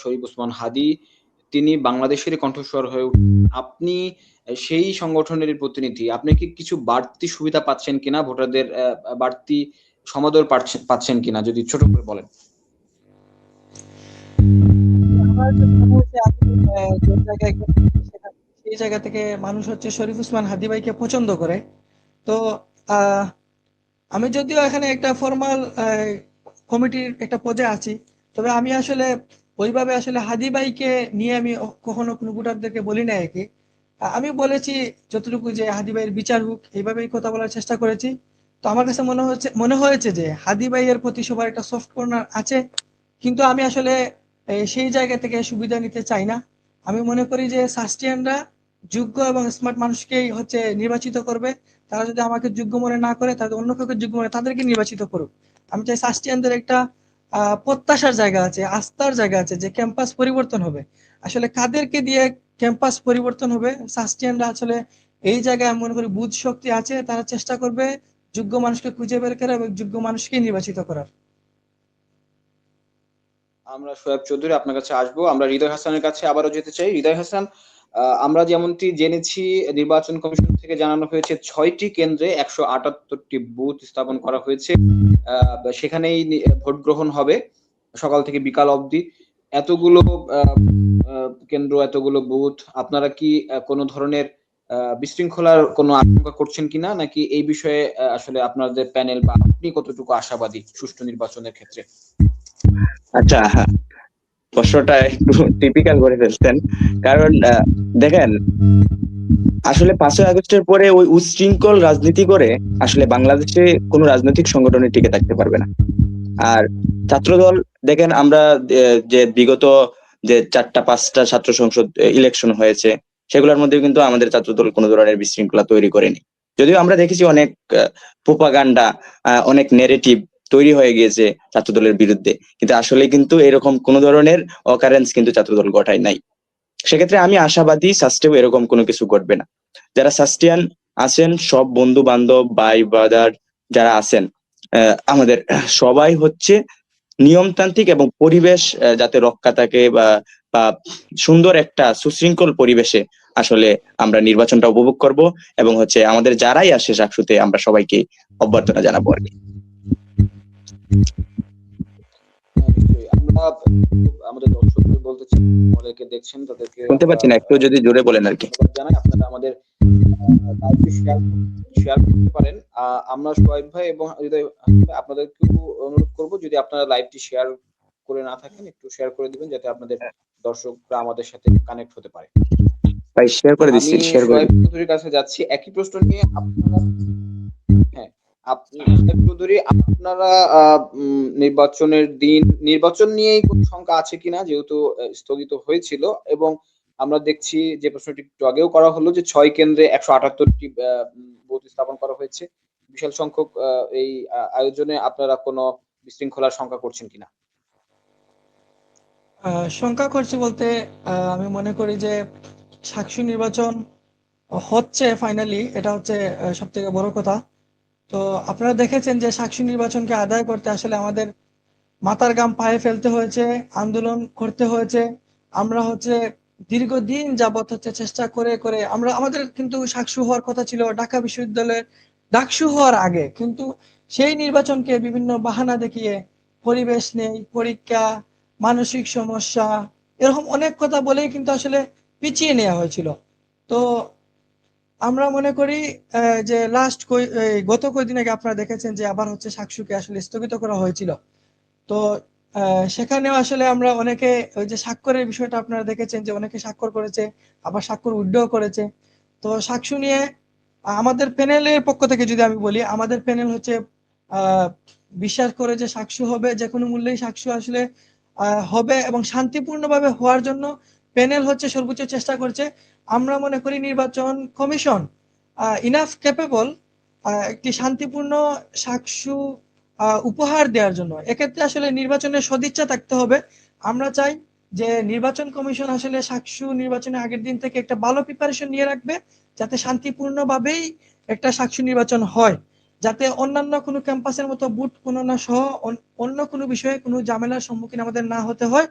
শরীফ ওসমান হাদি, তিনি বাংলাদেশেরই কণ্ঠস্বর হয়ে আপনি সেই সংগঠনের প্রতিনিধি, আপনি কি কিছু বাড়তি সুবিধা পাচ্ছেন কিনা? ভোটারদের বাড়তি সমাদর পাচ্ছেন কিনা? যদি ছোট করে বলেন। সেই জায়গা থেকে মানুষ হচ্ছে শরীফ উসমান হাদি ভাইকে পছন্দ করে। তো আমি যদিও এখানে একটা ফর্মাল কমিটির একটা পদে আছি, তবে আমি আসলে ওইভাবে আসলে হাদি ভাইকে নিয়ে আমি কখনো কোনো ভোটারদেরকে বলি না একে। আমি বলেছি যতটুকু যে হাদি ভাইয়ের বিচার হোক, এইভাবেই কথা বলার চেষ্টা করেছি। তো আমার কাছে মনে হচ্ছে, মনে হয়েছে যে হাদি ভাইয়ের প্রতি সবার একটা সফট কর্নার আছে, কিন্তু আমি আসলে সেই জায়গা থেকে সুবিধা নিতে চাই না। আমি মনে করি যে সাস্টিয়ানরা যোগ্য এবং স্মার্ট মানুষকেই হচ্ছে নির্বাচিত করবে। তারা যদি আমাকে যোগ্য মনে না করে তাহলে অন্য কাউকে যোগ্য মনে, তাদেরকে নির্বাচিত করুক। আমি চাই সাস্টিয়ানদের একটা প্রত্যাশার জায়গা আছে, আস্থার জায়গা আছে যে ক্যাম্পাস পরিবর্তন হবে। আসলে কাদেরকে দিয়ে ক্যাম্পাস পরিবর্তন হবে? সাস্টিয়ানরা আসলে এই জায়গায় মনে করি বুধ শক্তি আছে, তারা চেষ্টা করবে যোগ্য মানুষকে খুঁজে বের করা এবং যোগ্য মানুষকে নির্বাচিত করার। আমরা সোয়েব চৌধুরী আপনার কাছে আসব। আমরা হৃদয় হাসানের কাছে আবারও যেতে চাই। হৃদয় হাসান আমরা যেমনটি জেনেছি, নির্বাচন কমিশন থেকে জানানো হয়েছে ছয়টি কেন্দ্রে একশো আটাত্তরটি বুথ স্থাপন করা হয়েছে। সেখানেই ভোট গ্রহণ হবে সকাল থেকে বিকাল অবধি। এতগুলো কেন্দ্র, এতগুলো বুথ, আপনারা কি কোনো ধরনের বিশৃঙ্খলার কোনো আশঙ্কা করছেন কিনা? নাকি এই বিষয়ে আসলে আপনাদের প্যানেল বা আপনি কতটুকু আশাবাদী সুষ্ঠু নির্বাচনের ক্ষেত্রে? আচ্ছা প্রশ্নটা একটু টিপিক্যাল করে ফেলছেন কারণ দেখেন, আসলে পাঁচই আগস্টের পরে ওই উচ্ছৃঙ্খল রাজনীতি করে আসলে বাংলাদেশে কোনো রাজনৈতিক সংগঠনে টিকে থাকতে পারবে না। আর ছাত্রদল, দেখেন, আমরা যে বিগত যে চারটা, পাঁচটা ছাত্র সংসদ ইলেকশন হয়েছে, সেগুলোর মধ্যে কিন্তু আমাদের ছাত্রদল কোনো ধরনের বিশৃঙ্খলা তৈরি করেনি। যদিও আমরা দেখেছি অনেক প্রোপাগান্ডা অনেক নেরেটিভ তৈরি হয়ে গিয়েছে ছাত্রদলের বিরুদ্ধে। কিন্তু আসলে কিন্তু এরকম কোন ধরনের অকারেন্স কিন্তু ছাত্রদল ঘটায় নাই। সেক্ষেত্রে আমি আশাবাদী সাস্টেও এরকম কোনো কিছু ঘটবে না। যারা সাস্টিয়ান আছেন, সব বন্ধু বান্ধব ভাই ব্রাদার যারা আছেন আমাদের সবাই হচ্ছে নিয়মতান্ত্রিক এবং পরিবেশ যাতে রক্ষা থাকে বা বা সুন্দর একটা সুশৃঙ্খল পরিবেশে আসলে আমরা নির্বাচনটা উপভোগ করব এবং হচ্ছে আমাদের যারাই আসে চাকসুতে আমরা সবাইকে অভ্যর্থনা জানাব আর কি। আমরা আমাদের দর্শকদের বলতে চাই আমাদেরকে দেখছেন তাদেরকে শুনতে পাচ্ছি না একটু যদি জোরে বলেন আর কি। জানাই আপনারা আমাদের লাইভটি শেয়ার শেয়ার করতে পারেন আমরা সোহাইব ভাই এবং আপনাদেরকেও অনুরোধ করব যদি আপনারা লাইভটি শেয়ার করে না থাকেন একটু শেয়ার করে দিবেন যাতে আপনাদের দর্শকরা আমাদের সাথে কানেক্ট হতে পারে ভাই শেয়ার করে দিচ্ছি। শেয়ার করে চৌধুরীর কাছে যাচ্ছি। একই প্রশ্ন নিয়ে আপনারা চৌধুরী, আপনারা নির্বাচনের দিন, নির্বাচন নিয়েই কোনো শঙ্কা আছে কিনা যেহেতু স্থগিত হয়েছিল এবং আমরা দেখছি যে প্রশ্নটি একটু আগেও করা হলো যে ছয় কেন্দ্রে একশো আটাত্তরটি বুথ স্থাপন করা হয়েছে। বিশাল সংখ্যক এই আয়োজনে আপনারা কোনো বিশৃঙ্খলার শঙ্কা করছেন কিনা? শঙ্কা করছি বলতে আমি মনে করি যে সাক্ষী নির্বাচন হচ্ছে ফাইনালি এটা হচ্ছে সব থেকে বড় কথা। তো আপনারা দেখেছেন যে সাক্ষী নির্বাচনকে আদায় করতে আসলে আমাদের মাথার গাম পায়ে ফেলতে হয়েছে, আন্দোলন করতে হয়েছে। আমরা হচ্ছে দীর্ঘদিন যাবত হচ্ছে চেষ্টা করে করে আমরা, আমাদের কিন্তু সাক্ষী হওয়ার কথা ছিল ঢাকা বিশ্ববিদ্যালয়ের ডাকসু হওয়ার আগে। কিন্তু সেই নির্বাচনকে বিভিন্ন বাহানা দেখিয়ে পরিবেশ নেই, পরীক্ষা, মানসিক সমস্যা, এরকম অনেক কথা বলেই কিন্তু আসলে পিছিয়ে নেওয়া হয়েছিল। তো আমরা মনে করি যে লাস্ট গত কয়েকদিন আগে আপনারা দেখেছেন যে আবার হচ্ছে সাক্ষীকে আসলে স্থগিত করা হয়েছিল। তো সেখানেও আসলে আমরা অনেকে ওই যে স্বাক্ষরের বিষয়টা আপনারা দেখেছেন যে অনেকে স্বাক্ষর করেছে, আবার স্বাক্ষর উইথড্র করেছে। তো সাক্ষী নিয়ে আমাদের প্যানেলের পক্ষ থেকে যদি আমি বলি, আমাদের প্যানেল হচ্ছে বিশ্বাস করে যে সাক্ষী হবে, যে কোনো মূল্যেই সাক্ষী আসলে হবে এবং শান্তিপূর্ণভাবে হওয়ার জন্য প্যানেল হচ্ছে সর্বোচ্চ চেষ্টা করছে। আমরা মনে করি নির্বাচন কমিশন ইনাফ ক্যাপেবল একটি শান্তিপূর্ণ আহ, উপহার দেওয়ার জন্য। এক্ষেত্রে আসলে নির্বাচনের সদিচ্ছা থাকতে হবে। আমরা চাই যে নির্বাচন কমিশন আসলে সাক্ষী নির্বাচনের আগের দিন থেকে একটা ভালো প্রিপারেশন নিয়ে রাখবে যাতে শান্তিপূর্ণভাবেই একটা সাক্ষী নির্বাচন হয়। যাতে অন্যান্য কোনো ক্যাম্পাসের মতো বুট কোনো না সহ অন্য কোনো বিষয়ে কোনো ঝামেলার সম্মুখীন আমাদের না হতে হয়।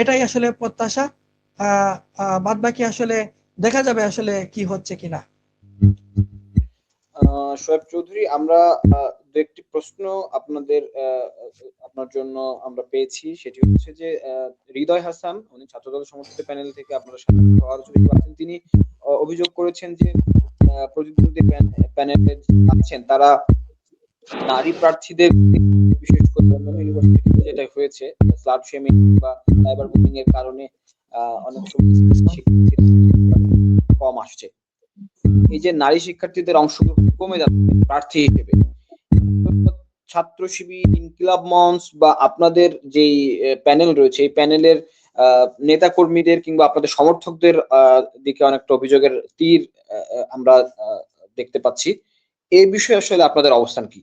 এটাই আসলে প্রত্যাশা। বাদ বাকি আসলে দেখা যাবে আসলে কি হচ্ছে কিনা। শোয়েব চৌধুরী, আমরা একটি প্রশ্ন আপনাদের আপনার জন্য আমরা পেয়েছি। সেটি হচ্ছে যে হৃদয় হাসান, উনি ছাত্রদল সমর্থিত প্যানেল থেকে আপনারা সাথে আলোচনা আছেন তিনি অভিযোগ করেছেন যে প্রতিদ্বন্দ্বী প্যানেলে আছেন। তারা নারী প্রার্থীদের বিশেষ করে অন্যান্য ইউনিভার্সিটিতে যেটা হয়েছে স্লাট শেমিং বা সাইবার বুলিং এর কারণে অনেক কম আসছে। এই যে নারী শিক্ষার্থীদের অংশগ্রহণ কমে যাচ্ছে, প্রার্থী হিসেবে। ছাত্র শিবির, ইনকিলাব মঞ্চ বা আপনাদের যেই প্যানেল রয়েছে, এই প্যানেলের নেতা কর্মীদের কিংবা আপনাদের সমর্থকদের দিকে অনেকটা অভিযোগের তীর আমরা দেখতে পাচ্ছি। এই বিষয়ে আসলে আপনাদের অবস্থান কি?